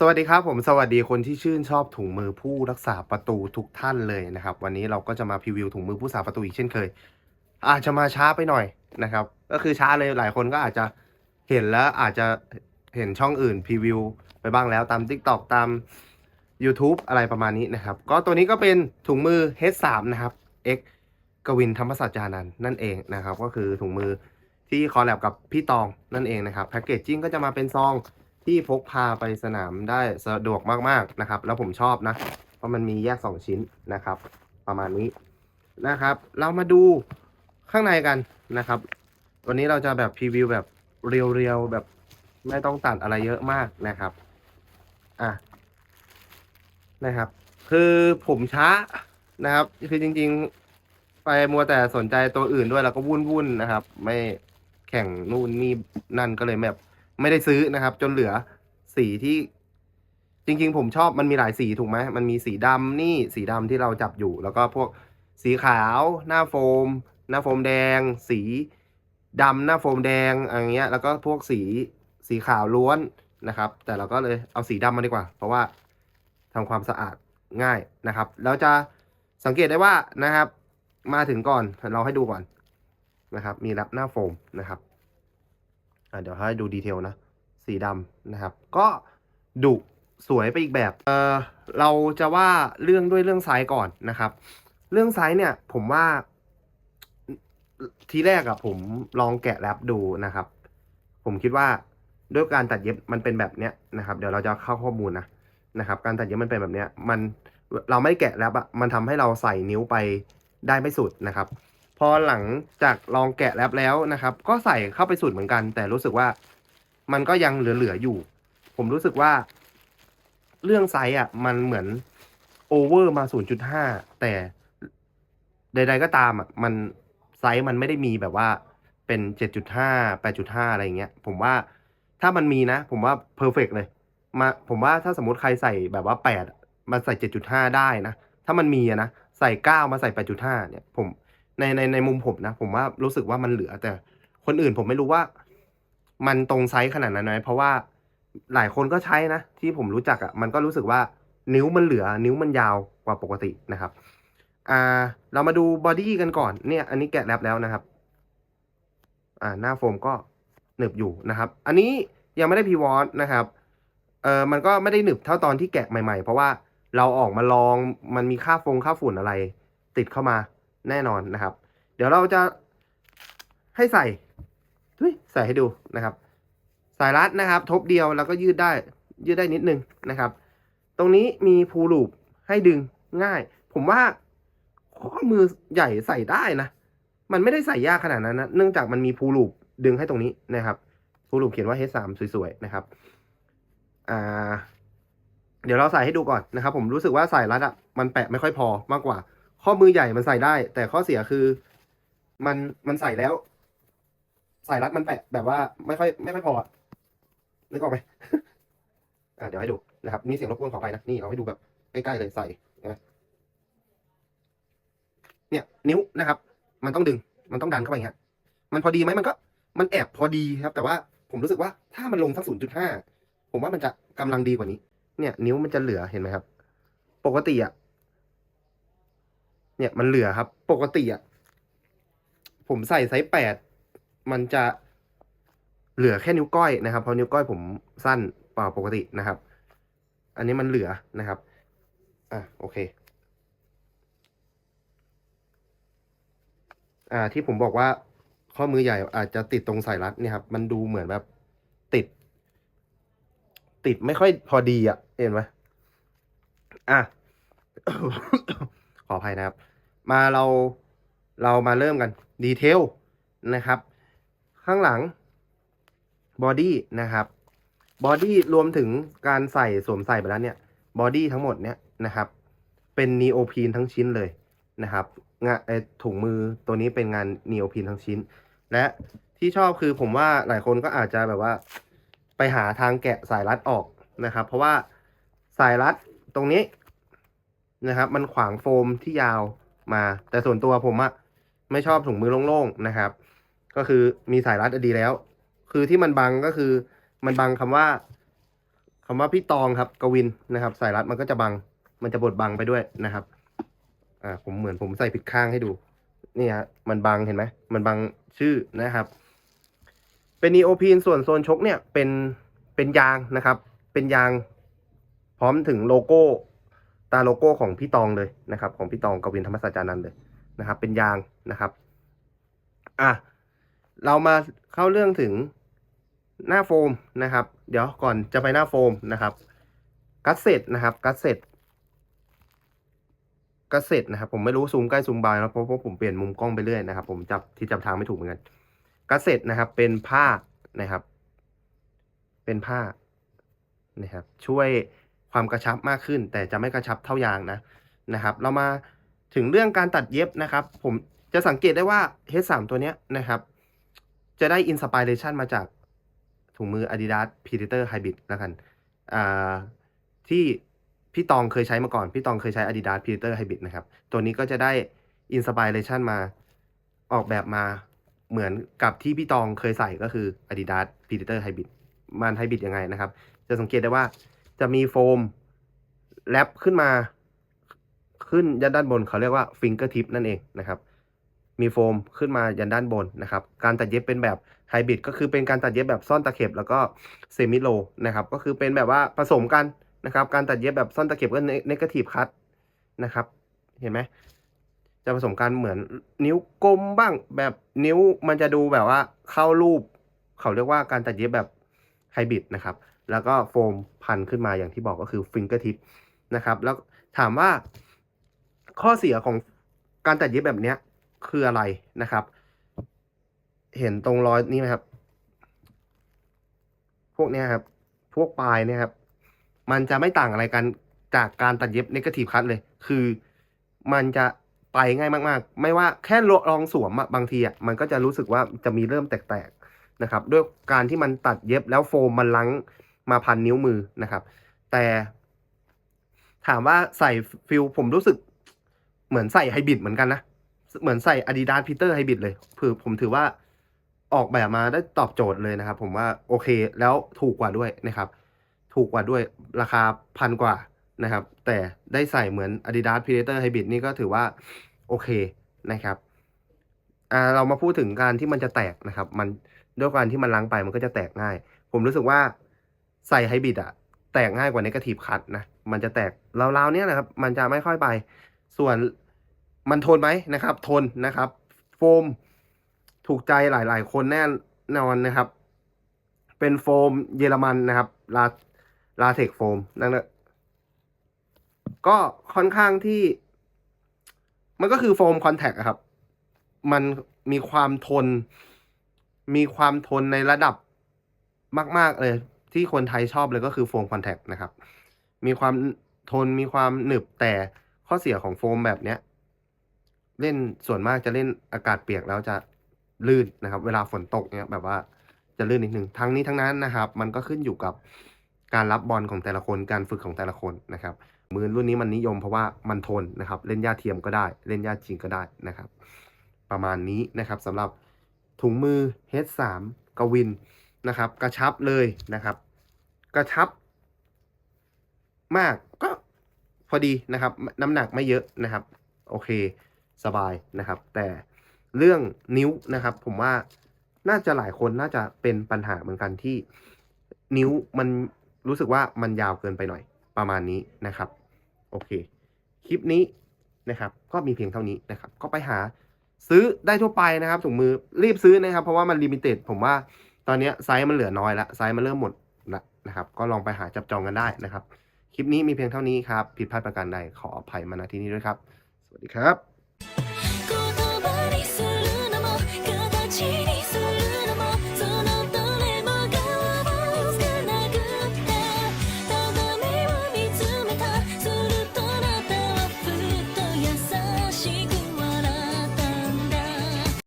สวัสดีครับผมสวัสดีคนที่ชื่นชอบถุงมือผู้รักษาประตูทุกท่านเลยนะครับ วันนี้เราก็จะมาพรีวิวถุงมือผู้รักษาประตูอีกเช่นเคย อาจจะมาช้าไปหน่อยนะครับ ก็คือช้าเลยหลายคนก็อาจจะเห็นแล้วอาจจะเห็นช่องอื่นพรีวิวไปบ้างแล้วตาม TikTok ตาม YouTube อะไรประมาณนี้นะครับ ก็ตัวนี้ก็เป็นถุงมือ H3 นะครับ X กวินธรรมสัจจานันท์นั่นเองนะครับ ก็คือถุงมือที่คอลแลบกับพี่ตองนั่นเองนะครับแพ็กเกจจิ้งก็จะมาเป็นซอง ที่พกพาไปสนามได้สะดวกมากๆนะครับ แล้วผมชอบนะ เพราะมันมีแยก 2 ชิ้นนะครับ ประมาณนี้นะครับ เรามาดูข้างในกันนะครับ วันนี้เราจะแบบพรีวิวแบบเรียวๆแบบไม่ต้องตัดอะไรเยอะมากนะครับอะนะครับ คือผมช้านะครับ คือจริง ๆ ไปมัวแต่สนใจตัวอื่นด้วยแล้วก็วุ่นๆนะครับ ไม่แข่งนู่นนี่นั่นก็เลยแบบ ไม่ได้ซื้อนะครับ จนเหลือสีที่จริงๆ ผมชอบมันมีหลายสีถูกไหมมันมีสีดำนี่สีดำที่เราจับอยู่ แล้วก็พวกสีขาวหน้าโฟม หน้าโฟมแดง สีดำหน้าโฟมแดงอะไรเงี้ย แล้วก็พวกสีสีขาวล้วนนะครับ แต่เราก็เลยเอาสีดำมาดีกว่า เพราะว่าทำความสะอาดง่ายนะครับแล้วจะสังเกตได้ว่านะครับ มาถึงก่อนเราให้ดูก่อนนะครับ มีแรปหน้าโฟมนะครับ เดี๋ยวให้ดูดีเทลนะ สีดำนะครับ ก็ดุสวยไปอีกแบบเออเราจะว่าเรื่องด้วยเรื่องไซส์ก่อนนะครับ เรื่องไซส์เนี่ยผมว่าทีแรกอะผมลองแกะแรปดูนะครับ ผมคิดว่าด้วยการตัดเย็บมันเป็นแบบเนี้ยนะครับ เดี๋ยวเราจะเข้าข้อมูลนะนะครับ การตัดเย็บมันเป็นแบบเนี้ยมันเราไม่แกะแรปอะมันทำให้เราใส่นิ้วไปได้ไม่สุดนะครับ พอหลังจากลองแกะแรปแล้วนะครับ ก็ใส่เข้าไปสุดเหมือนกัน แต่รู้สึกว่ามันก็ยังเหลือๆอยู่ ผมรู้สึกว่า เรื่องไซส์อะ มันเหมือนโอเวอร์มา 0.5 แต่ใด ๆ ก็ตามอะ มันไซส์มันไม่ได้มีแบบว่าเป็น 7.5 8.5 อะไรอย่างเงี้ย ผมว่าถ้ามันมีนะ ผมว่าเพอร์เฟกเลย มาผมว่าถ้าสมมติใครใส่แบบว่า 8 มาใส่ 7.5 ได้นะ ถ้ามันมีนะ ใส่ 9 มาใส่ 8.5 เนี่ย ผม ในในในมุมผมนะ ผมว่ารู้สึกว่ามันเหลือ แต่คนอื่นผมไม่รู้ว่า มันตรงไซส์ขนาดนั้นไหมเพราะว่าหลายคนก็ใช้นะ ที่ผมรู้จักอะ่ะมันก็รู้สึกว่านิ้วมันเหลือ นิ้วมันยาวกว่าปกตินะครับอ่าเรามาดูบอดี้กันก่อนเนี่ย อันนี้แกะแรปแล้วนะครับ อ่าหน้าโฟมก็หนึบอยู่นะครับ อันนี้ยังไม่ได้พีวอตนะครับเออมันก็ไม่ได้หนึบเท่าตอนที่แกะใหม่ๆ เพราะว่าเราออกมาลองมันมีค่าฟงค่าฝุ่นอะไร ติดเข้ามา แน่นอนนะครับ เดี๋ยวเราจะให้ใส่ใส่ให้ดูนะครับ สายรัดนะครับ ทบเดียวแล้วก็ยืดได้ ยืดได้นิดนึงนะครับ ตรงนี้มีพูลูปให้ดึงง่าย ผมว่าข้อมือใหญ่ใส่ได้นะ มันไม่ได้ใส่ยากขนาดนั้นนะเนื่องจากมันมีพูลูปดึงให้ตรงนี้นะครับพูลูปเขียนว่า H3 สวยๆนะครับอ่าเดี๋ยวเราใส่ให้ดูก่อนนะครับ ผมรู้สึกว่าสายรัดอะมันแปะไม่ค่อยพอมากกว่า ข้อมือใหญ่มันใส่ได้ แต่ข้อเสียคือ มันมันใส่แล้ว ใสายรัดมันแปะแบบว่าไม่ค่อยไม่ค่อยพอนึกออกไหมอ่าเดี๋ยวให้ดูนะครับมีเสียงรบกวนขอไปนะนี่เราให้ดูแบบใกล้ๆเลยใส่นะเนี่ย นิ้วนะครับ มันต้องดึง มันต้องดันเข้าไปอย่างเงี้ยมันพอดีไหมมันก็ มันแอบพอดีครับ แต่ว่าผมรู้สึกว่าถ้ามันลงสักศูนย์จุดห้าผมว่ามันจะกำลังดีกว่านี้ เนี่ย นิ้วมันจะเหลือเห็นไหมครับ ปกติอะ เนี่ยมันเหลือครับ ปกติอะผมใส่ไซส์แปดมันจะเหลือแค่นิ้วก้อยนะครับ เพราะนิ้วก้อยผมสั้นกว่าปกตินะครับ อันนี้มันเหลือนะครับ อะโอเค อ่าที่ผมบอกว่าข้อมือใหญ่อาจจะติดตรงสายรัดเนี่ยครับ มันดูเหมือนแบบติด ติดไม่ค่อยพอดีอะ เห็นไหมอะ ขออภัยนะครับ มาเราเรามาเริ่มกันดีเทลนะครับ ข้างหลังบอดี้นะครับบอดี้รวมถึงการใส่สวมใส่ไปแล้วเนี่ยบอดี้ทั้งหมดเนี่ยนะครับ เป็นนีโอพีนทั้งชิ้นเลยนะครับงานไอถุงมือตัวนี้เป็นงานนีโอพีนทั้งชิ้น และที่ชอบคือผมว่าหลายคนก็อาจจะแบบว่า ไปหาทางแกะสายรัดออกนะครับ เพราะว่าสายรัดตรงนี้ นะครับ มันขวางโฟมที่ยาวมา แต่ส่วนตัวผมอะไม่ชอบถุงมือโล่งๆนะครับ ก็คือมีสายรัดอดีแล้ว คือที่มันบังก็คือมันบังคำว่าคำว่าพี่ตองครับกวินนะครับ สายรัดมันก็จะบัง มันจะบดบังไปด้วยนะครับ อ่า ผมเหมือนผมใส่ผิดข้างให้ดู นี่ฮะมันบังเห็นไหมมันบังชื่อนะครับ เป็นนีโอพีนส่วนโซนชกเนี่ยเป็นเป็นยางนะครับ เป็นยางพร้อมถึงโลโก้ ตาโลโก้ของพี่ตองเลยนะครับ ของพี่ตองกวินธรรมศาสตร์จานันท์เลยนะครับ เป็นยางนะครับอะเรามาเข้าเรื่องถึงหน้าโฟมนะครับ เดี๋ยวก่อนจะไปหน้าโฟมนะครับกัสเซ็ตนะครับกัสเซ็ตกัสเซ็ตนะครับ ผมไม่รู้ซูมใกล้ซูมบายนะเพราะเพราะผมเปลี่ยนมุมกล้องไปเรื่อยนะครับ ผมจับที่จับทางไม่ถูกเหมือนกันกัสเซ็ตนะครับ เป็นผ้านะครับ เป็นผ้านะครับ ช่วย ความกระชับมากขึ้น แต่จะไม่กระชับเท่ายางนะนะครับ เรามาถึงเรื่องการตัดเย็บนะครับ ผมจะสังเกตได้ว่า H3 ตัวเนี้ยนะครับ จะได้อินสปิเรชันมาจากถุงมือ Adidas Predator Hybrid แล้วกันอ่าที่พี่ตองเคยใช้มาก่อน พี่ตองเคยใช้ Adidas Predator Hybrid นะครับ ตัวนี้ก็จะได้อินสปิเรชันมาออกแบบมาเหมือนกับที่พี่ตองเคยใส่ก็คือ Adidas Predator Hybrid มันไฮบริดยังไงนะครับ จะสังเกตได้ว่า จะมีโฟมแรปขึ้นมา ขึ้นยันด้านบนเขาเรียกว่าฟิงเกอร์ทิปนั่นเองนะครับ มีโฟมขึ้นมายันด้านบนนะครับ การตัดเย็บเป็นแบบไฮบริดก็คือเป็นการตัดเย็บแบบซ่อนตะเข็บแล้วก็เซมิโลนะครับ ก็คือเป็นแบบว่าผสมกันนะครับ การตัดเย็บแบบซ่อนตะเข็บก็เนกาทีฟคัตนะครับ เห็นไหมจะผสมกันเหมือนนิ้วกลมบ้าง แบบนิ้วมันจะดูแบบว่าเข้ารูป เขาเรียกว่าการตัดเย็บแบบไฮบริดนะครับ แล้วก็โฟมพันขึ้นมาอย่างที่บอกก็คือฟิงเกอร์ทิปนะครับแล้วถามว่าข้อเสียของการตัดเย็บแบบนี้คืออะไรนะครับ เห็นตรงรอยนี้ไหมครับ พวกนี้ครับ พวกปลายเนี่ยครับ มันจะไม่ต่างอะไรกันจากการตัดเย็บนกาทีฟคัตเลย คือมันจะไปง่ายมาก ๆ ไม่ว่าแค่ลองสวมอะบางทีอะมันก็จะรู้สึกว่าจะมีเริ่มแตกๆนะครับ ด้วยการที่มันตัดเย็บแล้วโฟมมันลัง มาพันนิ้วมือนะครับ แต่ถามว่าใส่ฟิลผมรู้สึกเหมือนใส่ไฮบริดเหมือนกันนะ เหมือนใส่ Adidas Peter Hybrid เลยคือผมถือว่าออกแบบมาได้ตอบโจทย์เลยนะครับ ผมว่าโอเคแล้วถูกกว่าด้วยนะครับ ถูกกว่าด้วยราคาพันกว่านะครับ แต่ได้ใส่เหมือน Adidas Predator Hybrid นี่ก็ถือว่าโอเคนะครับอ่าเรามาพูดถึงการที่มันจะแตกนะครับ มันด้วยการที่มันล้างไปมันก็จะแตกง่าย ผมรู้สึกว่า ใส่ไฮบริดอะแตกง่ายกว่า Negative Cut นะ มันจะแตกราวๆเนี้ยนะครับ มันจะไม่ค่อยไป ส่วนมันทนไหมนะครับ ทนนะครับ โฟมถูกใจหลายๆ คนแน่นอนนะครับ เป็นโฟมเยอรมันนะครับ ลาลาเทคโฟมนั่นแหละก็ค่อนข้างที่ มันก็คือโฟมคอนแทคครับ มันมีความทน มีความทนในระดับมาก ๆ เลย ที่คนไทยชอบเลยก็คือโฟมคอนแทคนะครับ มีความทนมีความหนึบแต่ข้อเสียของโฟมแบบเนี้ย เล่นส่วนมากจะเล่นอากาศเปียกแล้วจะลื่นนะครับ เวลาฝนตกเนี้ยแบบว่าจะลื่นนิดนึงทั้งนี้ทั้งนั้นนะครับ มันก็ขึ้นอยู่กับการรับบอลของแต่ละคนการฝึกของแต่ละคนนะครับ มือรุ่นนี้มันนิยมเพราะว่ามันทนนะครับ เล่นหญ้าเทียมก็ได้ เล่นหญ้าจริงก็ได้นะครับ ประมาณนี้นะครับสำหรับถุงมือ H3 กวินนะครับ กระชับเลยนะครับ กระชับ มากก็พอดีนะครับ น้ำหนักไม่เยอะนะครับ โอเคสบายนะครับ แต่เรื่องนิ้วนะครับ ผมว่าน่าจะหลายคนน่าจะเป็นปัญหาเหมือนกันที่นิ้วมันรู้สึกว่ามันยาวเกินไปหน่อยประมาณนี้นะครับ โอเค คลิปนี้นะครับ ก็มีเพียงเท่านี้นะครับ ก็ไปหาซื้อได้ทั่วไปนะครับถุงมือรีบซื้อนะครับ เพราะว่ามันลิมิเต็ดผมว่าตอนนี้ไซส์มันเหลือน้อยละไซส์มันเริ่มหมด นะครับ ก็ลองไปหาจับจองกันได้นะครับ คลิปนี้มีเพียงเท่านี้ครับ ผิดพลาดประการใดขออภัยมาณที่นี้ด้วยครับ สวัสดีครับ